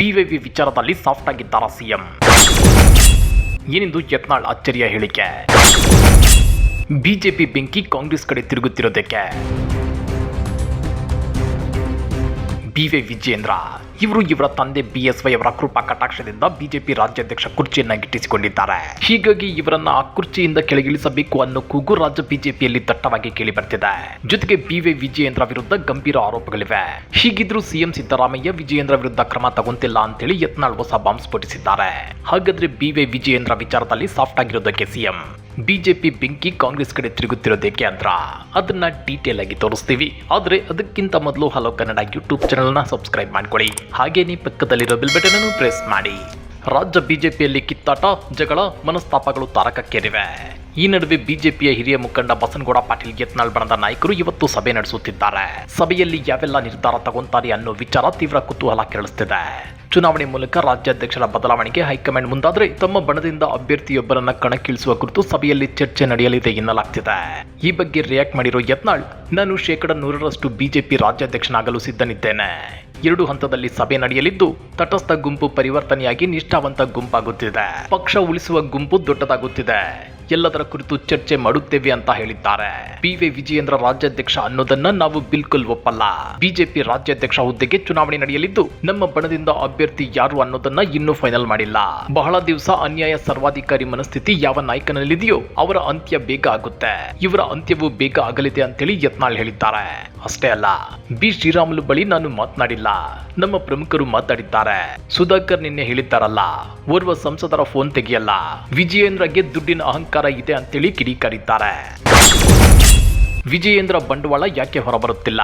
ಬಿವೈವಿ ವಿಚಾರದಲ್ಲಿ soft ಆಗಿದ್ದಾರ CM? ಏನೆಂದು ಯತ್ನಾಳ್ ಅಚ್ಚರಿಯ ಹೇಳಿಕೆ? ಬಿಜೆಪಿ ಬೆಂಕಿ ಕಾಂಗ್ರೆಸ್ ಕಡೆ ತಿರುಗುತ್ತಿರೋದಕ್ಕೆ ಬಿವೈ ವಿಜೇಂದ್ರ. ಇವರು ಇವರ ತಂದೆ ಬಿಎಸ್ವೈ ಅವರ ಕೃಪಾ ಕಟಾಕ್ಷದಿಂದ ಬಿಜೆಪಿ ರಾಜ್ಯಾಧ್ಯಕ್ಷ ಕುರ್ಚಿಯನ್ನ ಗಿಟ್ಟಿಸಿಕೊಂಡಿದ್ದಾರೆ ಹೀಗಾಗಿ ಇವರನ್ನ ಆ ಕುರ್ಚಿಯಿಂದ ಕೆಳಗಿಳಿಸಬೇಕು ಅನ್ನೋ ಕೂಗು ರಾಜ್ಯ ಬಿಜೆಪಿಯಲ್ಲಿ ದಟ್ಟವಾಗಿ ಕೇಳಿ ಬರ್ತಿದೆ ಜೊತೆಗೆ ಬಿವೈ ವಿಜಯೇಂದ್ರ ವಿರುದ್ಧ ಗಂಭೀರ ಆರೋಪಗಳಿವೆ. ಹೀಗಿದ್ರೂ ಸಿಎಂ ಸಿದ್ದರಾಮಯ್ಯ ವಿಜಯೇಂದ್ರ ವಿರುದ್ಧ ಕ್ರಮ ತಗೊಂತಿಲ್ಲ ಅಂತೇಳಿ ಯತ್ನಾಳ್ ಹೊಸ ಬಾಂಬ್ ಸ್ಫೋಟಿಸಿದ್ದಾರೆ. ಹಾಗಾದ್ರೆ ಬಿವೈ ವಿಜಯೇಂದ್ರ ವಿಚಾರದಲ್ಲಿ ಸಾಫ್ಟ್ ಆಗಿರೋದಕ್ಕೆ ಸಿಎಂ? ಬಿಜೆಪಿ ಬೆಂಕಿ ಕಾಂಗ್ರೆಸ್ ಕಡೆ ತಿರುಗುತ್ತಿರೋದಕ್ಕೆ ಅಂತ ಅದನ್ನ ಡೀಟೇಲ್ ಆಗಿ ತೋರಿಸ್ತೀವಿ. ಆದರೆ ಅದಕ್ಕಿಂತ ಮೊದಲು ಹಲೋ ಕನ್ನಡ ಯೂಟ್ಯೂಬ್ ಚಾನೆಲ್ನ ಸಬ್ಸ್ಕ್ರೈಬ್ ಮಾಡ್ಕೊಳ್ಳಿ. ಹಾಗೇನೇ ಪಕ್ಕದಲ್ಲಿರೋ ಬಿಲ್ ಅನ್ನು ಪ್ರೆಸ್ ಮಾಡಿ. ರಾಜ್ಯ ಬಿಜೆಪಿಯಲ್ಲಿ ಕಿತ್ತಾಟ, ಜಗಳ, ಮನಸ್ತಾಪಗಳು ತಾರಕಕ್ಕೇರಿವೆ. ಈ ನಡುವೆ ಬಿಜೆಪಿಯ ಹಿರಿಯ ಮುಖಂಡ ಬಸನಗೌಡ ಪಾಟೀಲ್ ಯತ್ನಾಳ್ ಬಣದ ನಾಯಕರು ಇವತ್ತು ಸಭೆ ನಡೆಸುತ್ತಿದ್ದಾರೆ. ಸಭೆಯಲ್ಲಿ ಯಾವೆಲ್ಲ ನಿರ್ಧಾರ ತಗೊಂತಾರೆ ಅನ್ನೋ ವಿಚಾರ ತೀವ್ರ ಕುತೂಹಲ ಕೆರಳಿಸ್ತಿದೆ. ಚುನಾವಣೆ ಮೂಲಕ ರಾಜ್ಯಾಧ್ಯಕ್ಷರ ಬದಲಾವಣೆಗೆ ಹೈಕಮಾಂಡ್ ಮುಂದಾದರೆ ತಮ್ಮ ಬಣದಿಂದ ಅಭ್ಯರ್ಥಿಯೊಬ್ಬರನ್ನ ಕಣಕ್ಕಿಳಿಸುವ ಕುರಿತು ಸಭೆಯಲ್ಲಿ ಚರ್ಚೆ ನಡೆಯಲಿದೆ ಎನ್ನಲಾಗ್ತಿದೆ. ಈ ಬಗ್ಗೆ ರಿಯಾಕ್ಟ್ ಮಾಡಿರೋ ಯತ್ನಾಳ್, ನಾನು ಶೇಕಡ ನೂರರಷ್ಟು ಬಿಜೆಪಿ ರಾಜ್ಯಾಧ್ಯಕ್ಷನಾಗಲು ಸಿದ್ಧನಿದ್ದೇನೆ. ಎರಡು ಹಂತದಲ್ಲಿ ಸಭೆ ನಡೆಯಲಿದ್ದು, ತಟಸ್ಥ ಗುಂಪು ಪರಿವರ್ತನೆಯಾಗಿ ನಿಷ್ಠಾವಂತ ಗುಂಪಾಗುತ್ತಿದೆ. ಪಕ್ಷ ಉಳಿಸುವ ಗುಂಪು ದೊಡ್ಡದಾಗುತ್ತಿದೆ. ಎಲ್ಲದರ ಕುರಿತು ಚರ್ಚೆ ಮಾಡುತ್ತೇವೆ ಅಂತ ಹೇಳಿದ್ದಾರೆ. ಬಿವೈ ವಿಜಯೇಂದ್ರ ರಾಜ್ಯಾಧ್ಯಕ್ಷ ಅನ್ನೋದನ್ನ ನಾವು ಬಿಲ್ಕುಲ್ ಒಪ್ಪಲ್ಲ. ಬಿಜೆಪಿ ರಾಜ್ಯಾಧ್ಯಕ್ಷ ಹುದ್ದೆಗೆ ಚುನಾವಣೆ ನಡೆಯಲಿದ್ದು, ನಮ್ಮ ಬಣದಿಂದ ಅಭ್ಯರ್ಥಿ ಯಾರು ಅನ್ನೋದನ್ನ ಇನ್ನೂ ಫೈನಲ್ ಮಾಡಿಲ್ಲ. ಬಹಳ ದಿವಸ ಅನ್ಯಾಯ ಸರ್ವಾಧಿಕಾರಿ ಮನಸ್ಥಿತಿ ಯಾವ ನಾಯಕನಲ್ಲಿದೆಯೋ ಅವರ ಅಂತ್ಯ ಬೇಗ ಆಗುತ್ತೆ. ಇವರ ಅಂತ್ಯವು ಬೇಗ ಆಗಲಿದೆ ಅಂತೇಳಿ ಯತ್ನಾಳ್ ಹೇಳಿದ್ದಾರೆ. ಅಷ್ಟೇ ಅಲ್ಲ, ಬಿ ಶ್ರೀರಾಮುಲು ಬಳಿ ನಾನು ಮಾತನಾಡಿಲ್ಲ. ನಮ್ಮ ಪ್ರಮುಖರು ಮಾತಾಡಿದ್ದಾರೆ. ಸುಧಾಕರ್ ನಿನ್ನೆ ಹೇಳಿದ್ದಾರಲ್ಲ, ಓರ್ವ ಸಂಸದರ ಫೋನ್ ತೆಗೆಯಲ್ಲ. ವಿಜಯೇಂದ್ರಗೆ ದುಡ್ಡಿನ ಅಹಂಕಾರ ಇದೆ ಅಂತೇಳಿ ಕಿಡಿಕಾರಿದ್ದಾರೆ. ವಿಜಯೇಂದ್ರ ಬಂಡವಾಳ ಯಾಕೆ ಹೊರಬರುತ್ತಿಲ್ಲ?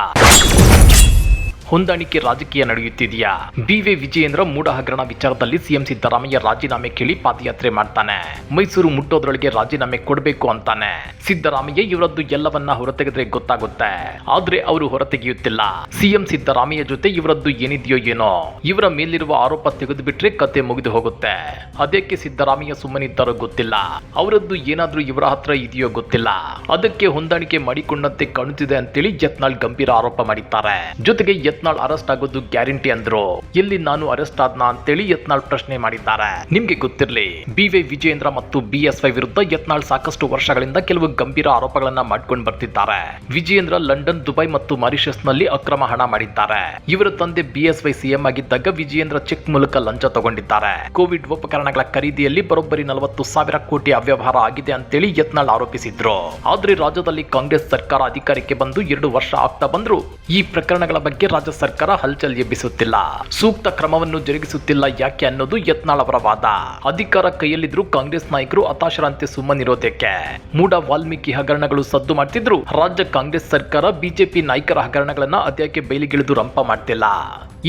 ಹೊಂದಾಣಿಕೆ ರಾಜಕೀಯ ನಡೆಯುತ್ತಿದೆಯಾ? ಬಿವಿ ವಿಜಯೇಂದ್ರ ಮೂಡ ಹಗರಣ ವಿಚಾರದಲ್ಲಿ ಸಿಎಂ ಸಿದ್ದರಾಮಯ್ಯ ರಾಜೀನಾಮೆ ಕೇಳಿ ಪಾದಯಾತ್ರೆ ಮಾಡ್ತಾನೆ. ಮೈಸೂರು ಮುಟ್ಟೋದ್ರೊಳಗೆ ರಾಜೀನಾಮೆ ಕೊಡಬೇಕು ಅಂತಾನೆ. ಸಿದ್ದರಾಮಯ್ಯ ಇವರದ್ದು ಎಲ್ಲವನ್ನ ಹೊರತೆಗೆದ್ರೆ ಗೊತ್ತಾಗುತ್ತೆ. ಆದ್ರೆ ಅವರು ಹೊರತೆಗೆಯುತ್ತಿಲ್ಲ. ಸಿಎಂ ಸಿದ್ದರಾಮಯ್ಯ ಜೊತೆ ಇವರದ್ದು ಏನಿದೆಯೋ ಏನೋ. ಇವರ ಮೇಲಿರುವ ಆರೋಪ ತೆಗೆದು ಬಿಟ್ರೆ ಕತೆ ಮುಗಿದು ಹೋಗುತ್ತೆ. ಅದಕ್ಕೆ ಸಿದ್ದರಾಮಯ್ಯ ಸುಮ್ಮನಿದ್ದಾರೋ ಗೊತ್ತಿಲ್ಲ. ಅವರದ್ದು ಏನಾದ್ರೂ ಇವರ ಹತ್ರ ಇದೆಯೋ ಗೊತ್ತಿಲ್ಲ. ಅದಕ್ಕೆ ಹೊಂದಾಣಿಕೆ ಮಾಡಿಕೊಂಡಂತೆ ಕಾಣುತ್ತಿದೆ ಅಂತೇಳಿ ಯತ್ನಾಳ್ ಗಂಭೀರ ಆರೋಪ ಮಾಡಿದ್ದಾರೆ. ಜೊತೆಗೆ ಯತ್ನಾಳ್ ಅರೆಸ್ಟ್ ಆಗೋದು ಗ್ಯಾರಂಟಿ ಅಂದ್ರು. ಎಲ್ಲಿ ನಾನು ಅರೆಸ್ಟ್ ಆದ್ನ ಅಂತೇಳಿ ಯತ್ನಾಳ್ ಪ್ರಶ್ನೆ ಮಾಡಿದ್ದಾರೆ. ನಿಮ್ಗೆ ಗೊತ್ತಿರ್ಲಿ ಬಿವೈ ವಿಜಯೇಂದ್ರ ಮತ್ತು ಬಿಎಸ್ವೈ ವಿರುದ್ಧ ಯತ್ನಾಳ್ ಸಾಕಷ್ಟು ವರ್ಷಗಳಿಂದ ಕೆಲವು ಗಂಭೀರ ಆರೋಪಗಳನ್ನ ಮಾಡ್ಕೊಂಡು ಬರ್ತಿದ್ದಾರೆ. ವಿಜಯೇಂದ್ರ ಲಂಡನ್, ದುಬೈ ಮತ್ತು ಮಾರಿಷಸ್ನಲ್ಲಿ ಅಕ್ರಮ ಹಣ ಮಾಡಿದ್ದಾರೆ. ಇವರ ತಂದೆ ಬಿಎಸ್ವೈ ಸಿಎಂ ಆಗಿದ್ದಾಗ ವಿಜಯೇಂದ್ರ ಚೆಕ್ ಮೂಲಕ ಲಂಚ ತಗೊಂಡಿದ್ದಾರೆ. ಕೋವಿಡ್ ಉಪಕರಣಗಳ ಖರೀದಿಯಲ್ಲಿ ಬರೋಬ್ಬರಿ ನಲವತ್ತು ಸಾವಿರ ಕೋಟಿ ಅವ್ಯವಹಾರ ಆಗಿದೆ ಅಂತೇಳಿ ಯತ್ನಾಳ್ ಆರೋಪಿಸಿದ್ರು. ಆದ್ರೆ ರಾಜ್ಯದಲ್ಲಿ ಕಾಂಗ್ರೆಸ್ ಸರ್ಕಾರ ಅಧಿಕಾರಕ್ಕೆ ಬಂದು ಎರಡು ವರ್ಷ ಆಗ್ತಾ ಬಂದ್ರು. ಈ ಪ್ರಕರಣಗಳ ಬಗ್ಗೆ ರಾಜ್ಯ ಸರ್ಕಾರ ಹಲ್ಚಲ್ ಎಬ್ಬಿಸುತ್ತಿಲ್ಲ. ಸೂಕ್ತ ಕ್ರಮವನ್ನು ಜರುಗಿಸುತ್ತಿಲ್ಲ ಯಾಕೆ ಅನ್ನೋದು ಯತ್ನಾಳ್ ಅವರ ವಾದ. ಅಧಿಕಾರ ಕೈಯಲ್ಲಿದ್ರು ಕಾಂಗ್ರೆಸ್ ನಾಯಕರು ಹತಾಶರಂತೆ ಸುಮ್ಮನಿರೋದಕ್ಕೆ ಮೂಡ ವಾಲ್ಮೀಕಿ ಹಗರಣಗಳು ಸದ್ದು ಮಾಡ್ತಿದ್ರು. ರಾಜ್ಯ ಕಾಂಗ್ರೆಸ್ ಸರ್ಕಾರ ಬಿಜೆಪಿ ನಾಯಕರ ಹಗರಣಗಳನ್ನ ಅದ್ಯಾಕೆ ಬೈಲಿಗಿಳಿದು ರಂಪ ಮಾಡ್ತಿಲ್ಲ.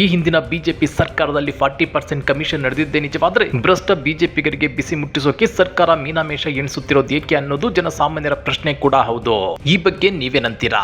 ಈ ಹಿಂದಿನ ಬಿಜೆಪಿ ಸರ್ಕಾರದಲ್ಲಿ ಫಾರ್ಟಿ ಪರ್ಸೆಂಟ್ ಕಮಿಷನ್ ನಡೆದಿದ್ದೇ ನಿಜವಾದ್ರೆ ಭ್ರಷ್ಟ ಬಿಜೆಪಿಗರಿಗೆ ಬಿಸಿ ಮುಟ್ಟಿಸೋಕೆ ಸರ್ಕಾರ ಮೀನಾಮೇಷ ಎಣಿಸುತ್ತಿರೋದು ಏಕೆ ಅನ್ನೋದು ಜನಸಾಮಾನ್ಯರ ಪ್ರಶ್ನೆ ಕೂಡ ಹೌದು. ಈ ಬಗ್ಗೆ ನೀವೇನಂತೀರಾ?